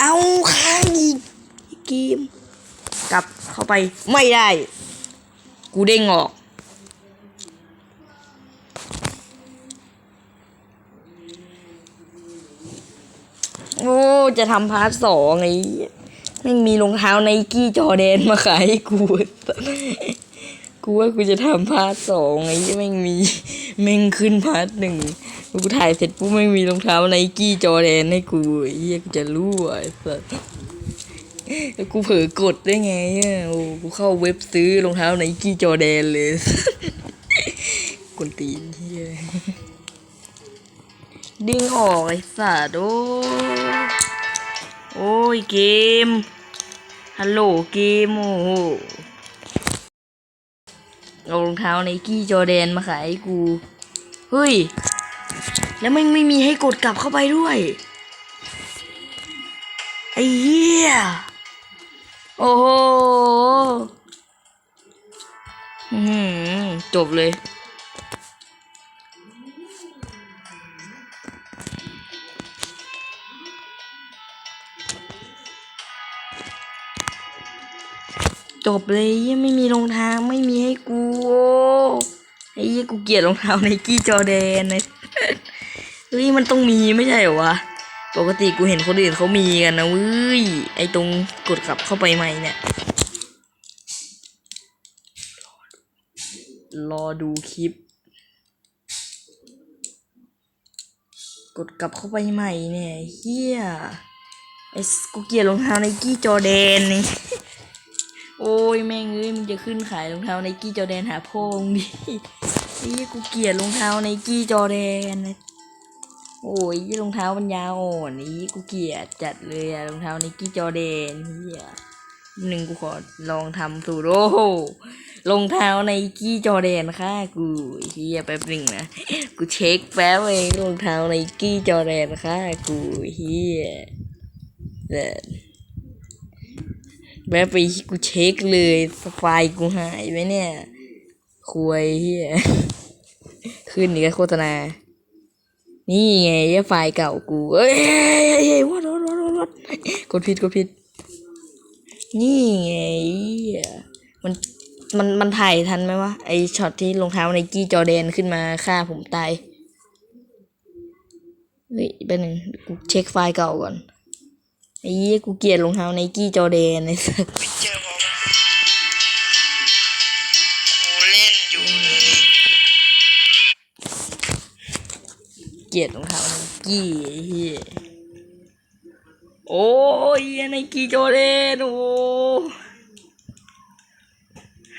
เอาข้างอีกเกม กลับเข้าไปไม่ได้ กูเด้งออก โอ้ จะทำพาร์ทสองไงไม่มีรองเท้าไนกี้จอแดนมาขายกู กูว่ากูจะทำพาร์ทสองไงไม่มี แม่งขึ้นพาร์ทหนึ่ง กูถ่ายเสร็จปุ๊บแม่มีรองเท้าไนกี้จอแดนให้กูเหี้ยกูจะรู้อะไอ้สัสแล้วกูเผลอกดได้ไงอะโอ้กูเข้าเว็บซื้อรองเท้าไนกี้จอแดนเลยกวนตีนเฮียดิ้งออกไอ้สัสโอ้โอ้ยเกมฮัลโหลเกมโอ้โหเอารองเท้าไนกี้จอแดนมาขายให้กู เฮ้ย แล้วมันไม่มีให้กดกลับเข้าไปด้วย ไอ้เหี้ย โอ้โหจบเลย จบเลยยังไม่มีรองเท้าไม่มีให้กูไอ้ยี่กูเกลียดรองเท้าไนกี้จอแดนนะ เฮ้ยมันต้องมีไม่ใช่เหรอวะปกติกูเห็นคนอื่นเขามีกันนะเว้ยไอตรงกดกลับเข้าไปใหม่เนี่ย รอดูคลิป กดกลับเข้าไปใหม่เนี่ยเฮียไอกูเกลียดรองเท้าไนกี้จอแดนนี่โอ้ยแม่งเอ้ยมึงจะขึ้นขายรองเท้าไนกี้จอแดนหาพ่อมึงดิไอ้เหี้ยกูเกลียดรองเท้าไนกี้จอแดนนะ โอ้ยรองเท้ามันยาวอ่อนนี่กูเกลียดจัดเลยอะรองเท้าไนกี้จอแดนเฮียหนึ่งกูขอลองทำสูตรโอ้โหรองเท้าไนกี้จอแดนค่ะกูเฮียแป๊บหนึ่งนะกูเช็คแป๊บเองรองเท้าไนกี้จอแดนค่ะกูเฮียเด็ดแวะไปกูเช็คเลยไฟล์กูหายไหมเนี่ยคุยเฮียขึ้นนี่ก็โฆษณา นี่ไงไฟล์เก่ากูเอ้ยเฮ้ยวัดวัดวัดวัดวัดกดผิดกดผิด นี่ไงมันมันมันถ่ายทันไหมวะไอช็อตที่รองเท้าไนกี้จอแดนขึ้นมาฆ่าผมตายเฮ้ยเป็นหนึ่งกูเช็คไฟล์เก่าก่อนไอ้เหี้ยกูเกลียดรองเท้าไนกี้จอแดนไอ้สัส เกลียดรองเท้าไนกี้ไอ้เหี้ยโอ้ยไนกี้จอแดนโอ้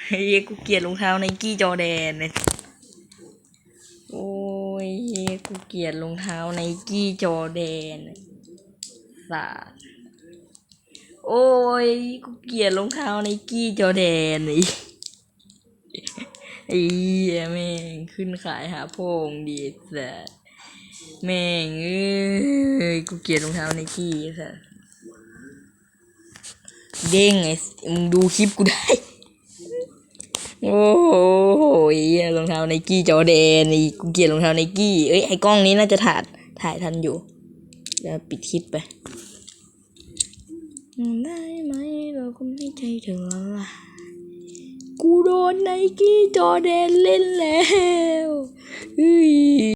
ไอ้เหี้ยกูเกลียดรองเท้าไนกี้จอแดนไอ้สัสโอ้ยเหี้ยกูเกลียดรองเท้าไนกี้จอแดนสัสโอ้ยกูเกลียดรองเท้าไนกี้จอแดนไอ้ไอ้เฮ้ยแม่งขึ้นขายหาพงดีสัส แม่งเอ้ยกูเกลียดรองเท้าไนกี้สัสเด้งไอ้มึงดูคลิปกูได้ โอ้โหรองเท้าไนกี้จอแดนไอ้กูเกลียดรองเท้าไนกี้เอ้ยไอ้กล้องนี้น่าจะถ่ายถ่ายทันอยู่จะปิดคลิปไปได้ไหมเราก็ไม่ใจเธอละล่ะกูโดนไนกี้จอแดนเล่นแล้วเฮ้ย